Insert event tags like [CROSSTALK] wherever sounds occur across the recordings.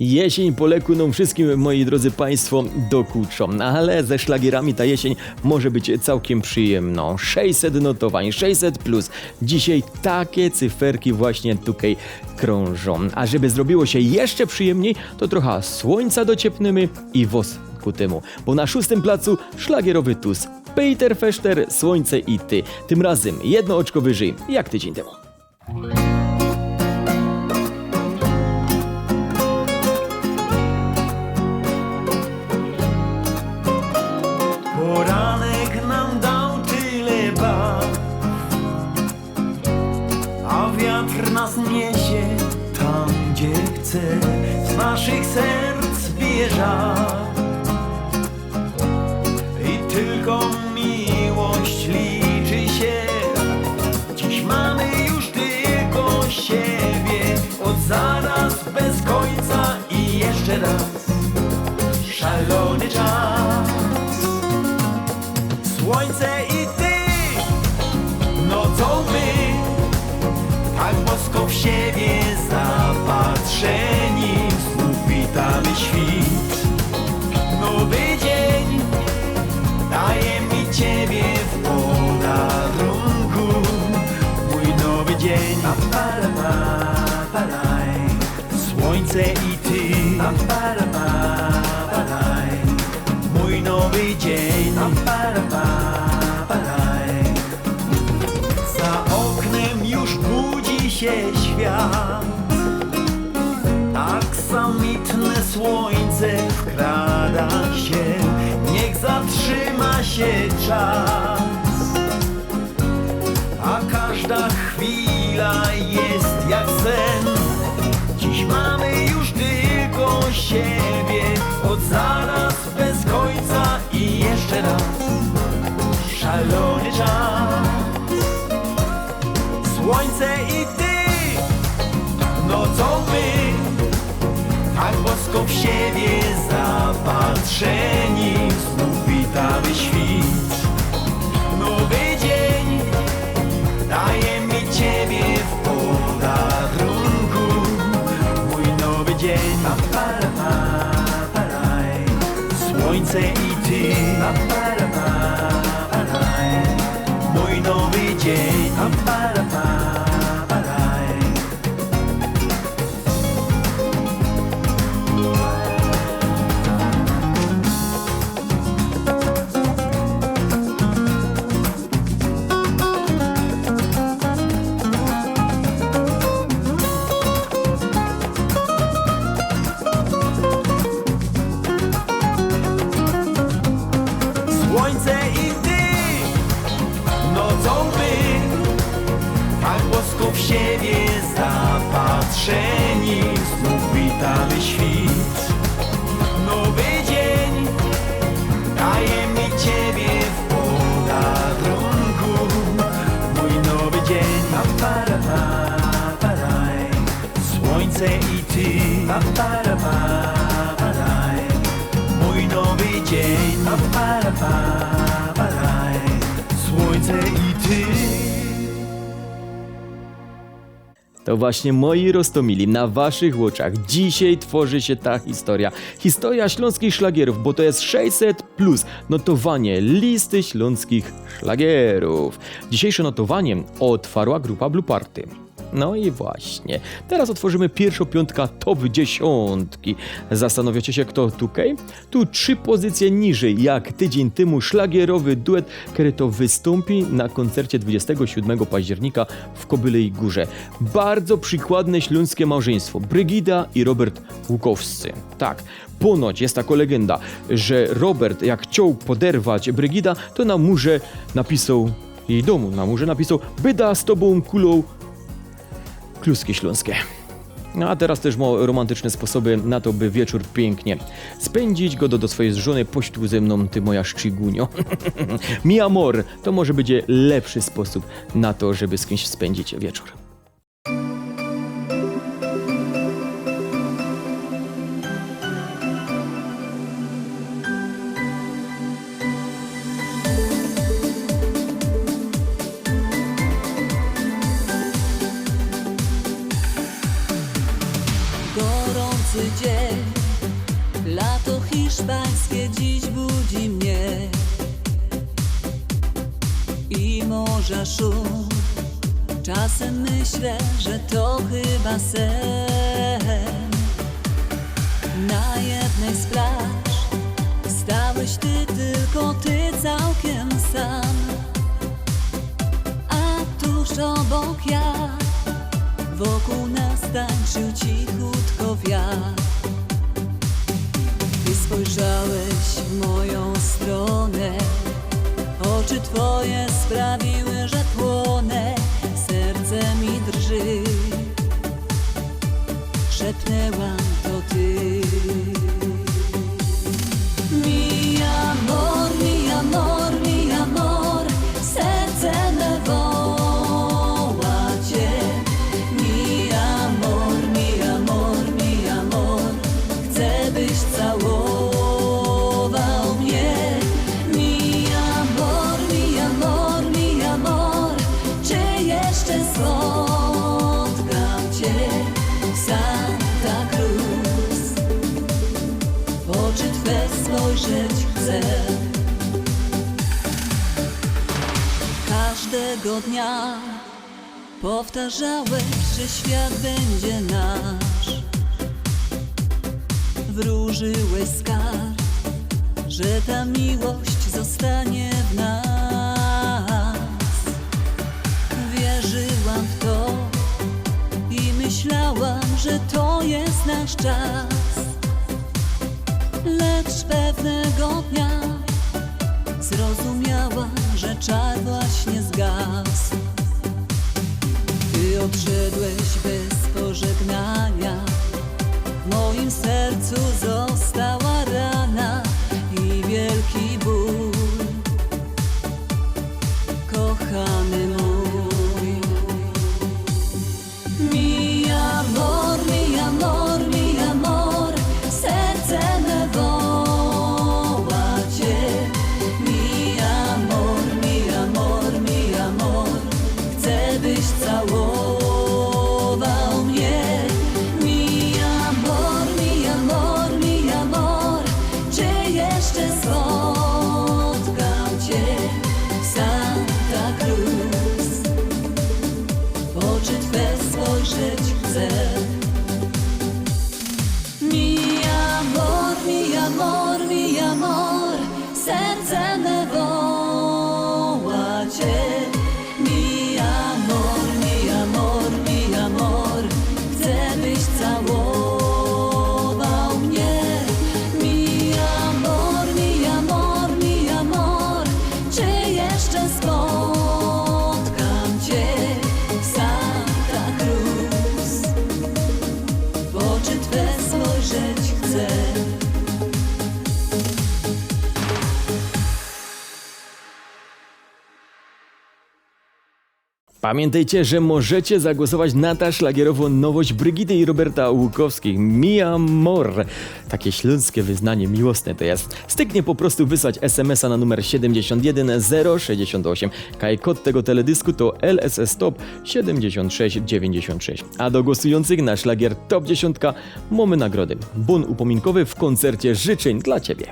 Jesień po nam wszystkim, moi drodzy Państwo, dokuczą, ale ze szlagierami ta jesień może być całkiem przyjemną. 600 notowań, 600 plus. Dzisiaj takie cyferki właśnie tutaj krążą. A żeby zrobiło się jeszcze przyjemniej, to trochę słońca dociepnymy i wos ku temu. Bo na szóstym placu szlagierowy tus. Peter Feszter, Słońce i Ty. Tym razem jedno oczko wyżej, jak tydzień temu. Nas niesie tam, gdzie chce. Z naszych serc bije I tylko miłość liczy się. Dziś mamy już tylko siebie. Od zaraz bez końca i jeszcze raz. Szalony czas. Słońce i tak bosko w siebie zapatrzeni, znów witamy świt. Nowy dzień daje mi ciebie w podarunku, mój nowy dzień. Słońce i się czas. A każda chwila jest jak sen. Dziś mamy już tylko siebie Od zaraz bez końca i jeszcze raz. Szalony czas. Słońce i ty Nocą my Tak bosko w siebie zapatrzeni. Znów witamy świt To właśnie moi rostomili, na waszych oczach dzisiaj tworzy się ta historia. Historia śląskich szlagierów, bo to jest 600 plus notowanie listy śląskich szlagierów. Dzisiejsze notowanie otwarła grupa Blue Party. No i właśnie. Teraz otworzymy pierwszą piątka top dziesiątki. Zastanawiacie się, kto tutaj? Tu trzy pozycje niżej, jak tydzień temu szlagierowy duet, który to wystąpi na koncercie 27 października w Kobylej Górze. Bardzo przykładne śląskie małżeństwo. Brygida i Robert Łukowscy. Tak, ponoć jest taka legenda, że Robert jak chciał poderwać Brygida, to na murze napisał jej domu, na murze napisał byda z tobą kulą kluski śląskie. No a teraz też ma romantyczne sposoby na to, by wieczór pięknie spędzić go do, swojej żony. Tu ze mną, ty moja szczygunio. [LAUGHS] Mi amor, to może będzie lepszy sposób na to, żeby z kimś spędzić wieczór. Że to chyba sen. Na jednej z plaż Stałeś ty, tylko ty całkiem sam. A tuż obok ja Wokół nas tańczył cichutko wiatr. Ty spojrzałeś w moją stronę Oczy twoje sprawiły, że płonę Serce mi drży. Szepnęłam to ty. Mi amor, powtarzałeś, że świat będzie nasz. Wróżyłeś skarb, że ta miłość zostanie w nas. Wierzyłam w to i myślałam, że to jest nasz czas. Lecz pewnego dnia zrozumiałam, że czar właśnie zgasł. Odszedłeś bez pożegnania, w moim sercu została rana i wielki ból. Kochany Pamiętajcie, że możecie zagłosować na ta szlagierową nowość Brygidy i Roberta Łukowskich. Mi amor. Takie śląskie wyznanie miłosne to jest. Styknie po prostu wysłać SMS-a na numer 71068. Kaj kod tego teledysku to LSS Top 7696. A do głosujących na szlagier Top 10 mamy nagrody. Bon upominkowy w koncercie życzeń dla Ciebie.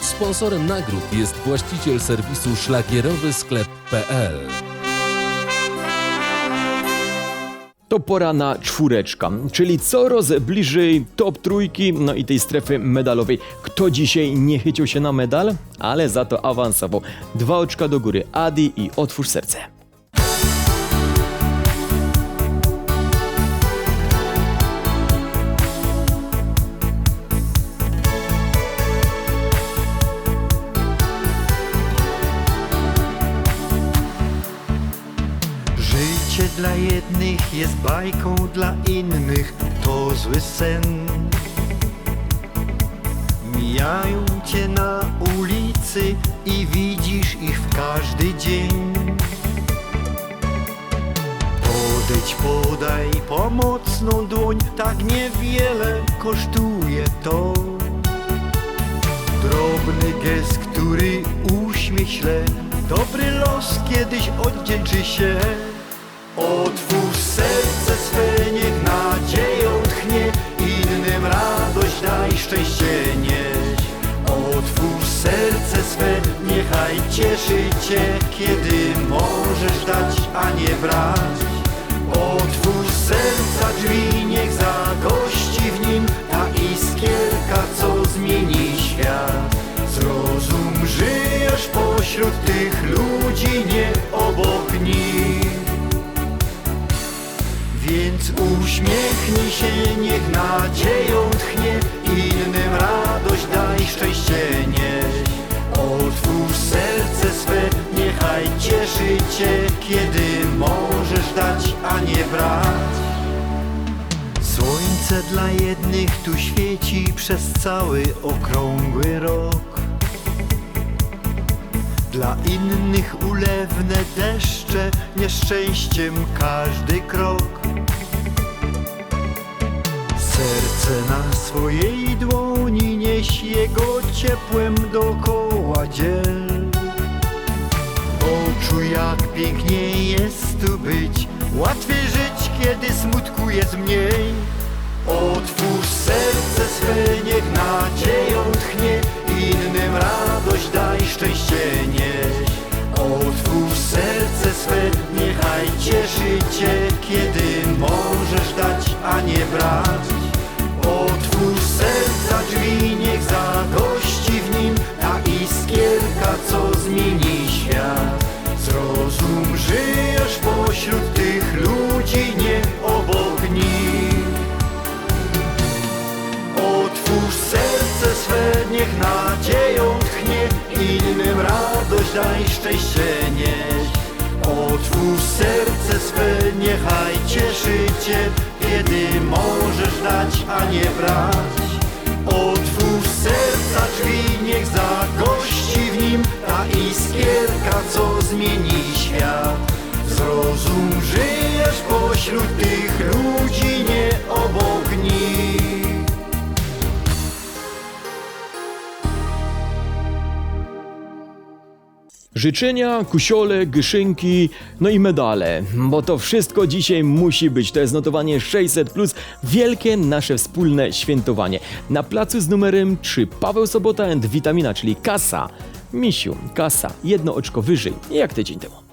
Sponsorem nagród jest właściciel serwisu szlagierowysklep.pl. To pora na czwóreczka, czyli coraz bliżej top trójki, no i tej strefy medalowej. Kto dzisiaj nie chycił się na medal, ale za to awansował. Dwa oczka do góry, Adi i otwórz serce. Dla jednych jest bajką, dla innych to zły sen. Mijają cię na ulicy i widzisz ich w każdy dzień. Podejdź, podaj pomocną dłoń, tak niewiele kosztuje to. Drobny gest, który uśmiech śle, dobry los kiedyś oddzięczy się. Otwórz serce swe, niech nadzieją tchnie, innym radość daj szczęście nieść. Otwórz serce swe, niechaj cieszy cię, kiedy możesz dać, a nie brać. Otwórz serca drzwi, niech zagości w nim ta iskierka, co zmieni świat. Zrozum, żyjesz pośród tych ludzi, nie obok nich. Więc uśmiechnij się, niech nadzieją tchnie, innym radość daj, szczęście nieś. Otwórz serce swe, niechaj cieszy cię, kiedy możesz dać, a nie brać. Słońce dla jednych tu świeci przez cały okrągły rok. Dla innych ulewne deszcze, nieszczęściem każdy krok. Serce na swojej dłoni nieś jego ciepłem dokoła dziel. Poczuj jak pięknie jest tu być, łatwiej żyć, kiedy smutku jest mniej. Otwórz serce swe, niech nadzieją tchnie, innym radość daj, szczęście nieś. Otwórz serce swe, niechaj cieszy cię, kiedy możesz dać, a nie brać. Daj, szczęście nieś. Otwórz serce swe, niechaj cieszy cię, kiedy możesz dać, a nie brać. Otwórz serca drzwi, niech zagości w nim ta iskierka, co zmieni świat. Zrozum, żyjesz pośród tych ludzi, Życzenia, kusiole, gyszynki, no i medale, bo to wszystko dzisiaj musi być. To jest notowanie 600, plus wielkie nasze wspólne świętowanie. Na placu z numerem 3 Paweł Sobota and Witamina, czyli kasa. Misiu, kasa, jedno oczko wyżej, jak tydzień temu.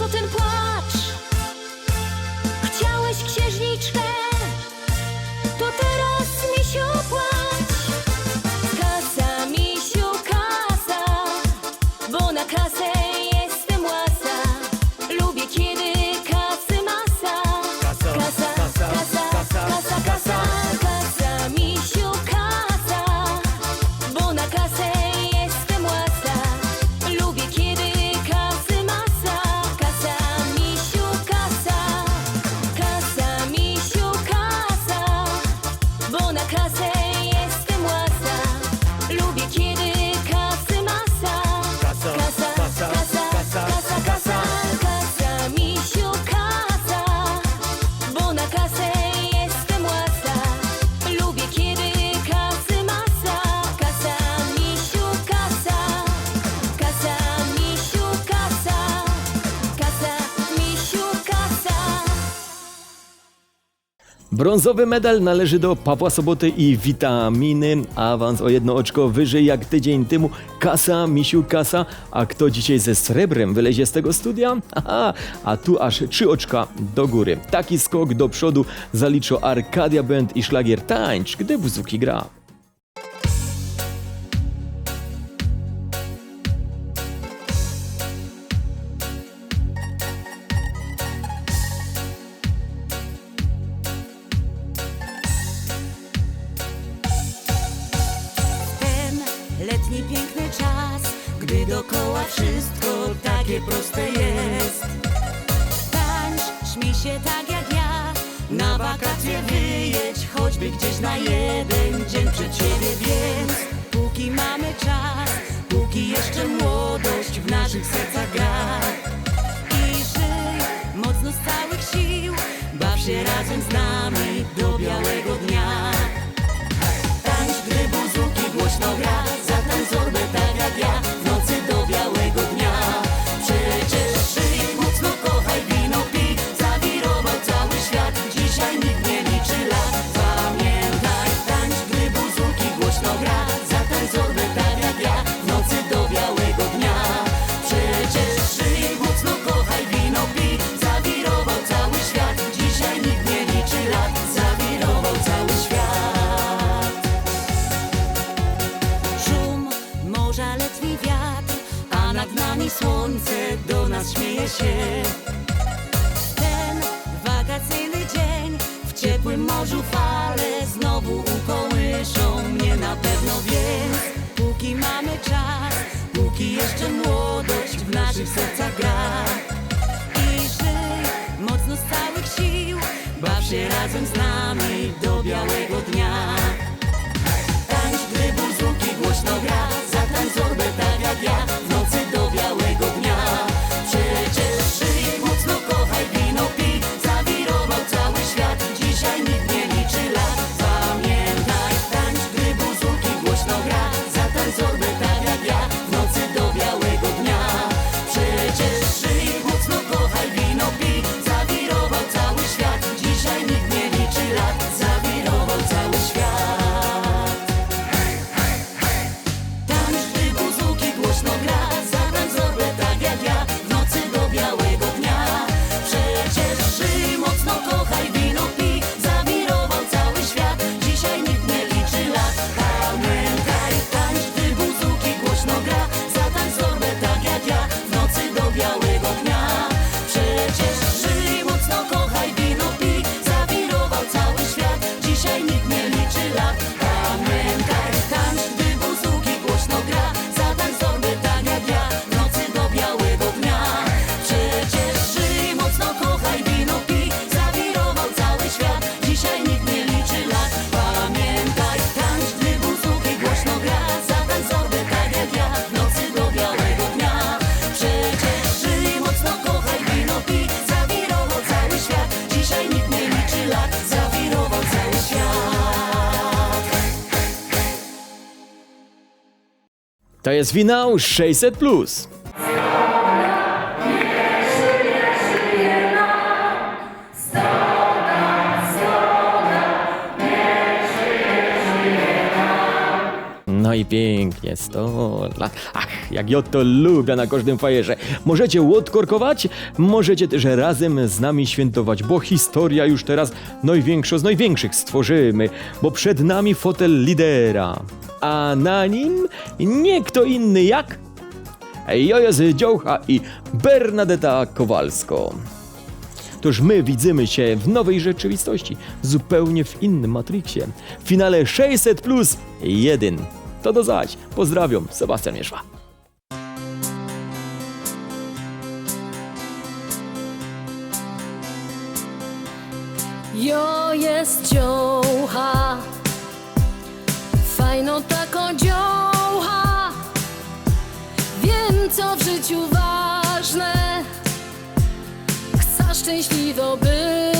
sur ten point Brązowy medal należy do Pawła Soboty i witaminy. Awans o jedno oczko wyżej jak tydzień temu. Kasa, misiu kasa. A kto dzisiaj ze srebrem wylezie z tego studia? Aha, a tu aż trzy oczka do góry. Taki skok do przodu zaliczą Arkadia Band i szlagier Tańcz, gdy Buzuki gra. Wszystko takie proste jest. Tańcz, śmiej się tak jak ja, na wakacje wyjedź, choćby gdzieś na jeden dzień przed siebie więc. Póki mamy czas, póki jeszcze młodość w naszych sercach gra. I żyj mocno z całych sił, baw się razem z nami do białego sercach gra. I żyj mocno z całych sił, baw się razem z nami To jest finał 600 pięknie, 100 lat. Ach, jak ja to lubię na każdym fajerze. Możecie łodkorkować, możecie też razem z nami świętować, bo historia już teraz największa z największych stworzymy, bo przed nami fotel lidera, a na nim nie kto inny jak Jojo Dziołcha i Bernadetta Kowalsko. Toż my widzimy się w nowej rzeczywistości, zupełnie w innym Matrixie. W finale 600 plus 1. To do zaś. Pozdrawiam, Sebastian Mieszła. Jo jest dziołcha, fajno tako dziołcha. Wiem co w życiu ważne, chcę szczęśliwo być.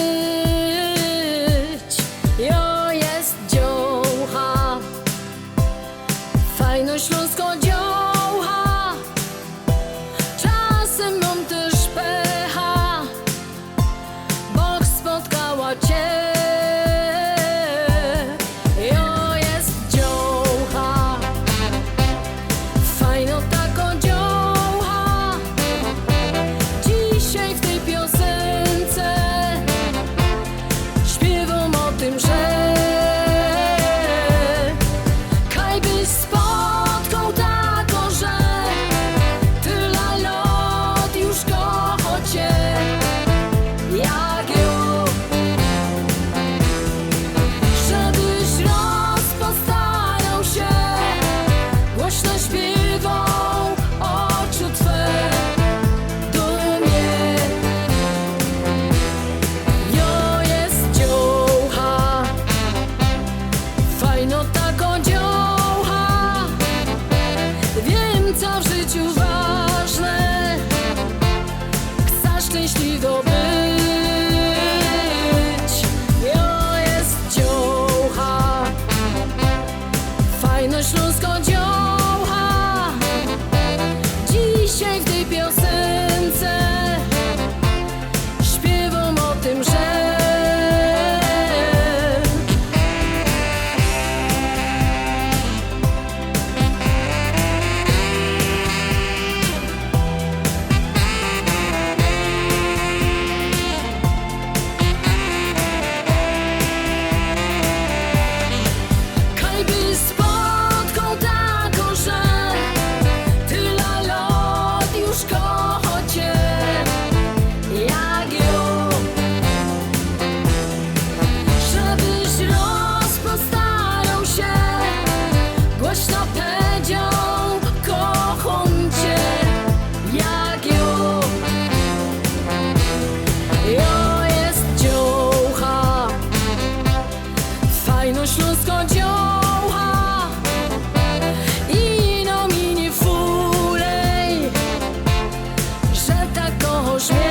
los.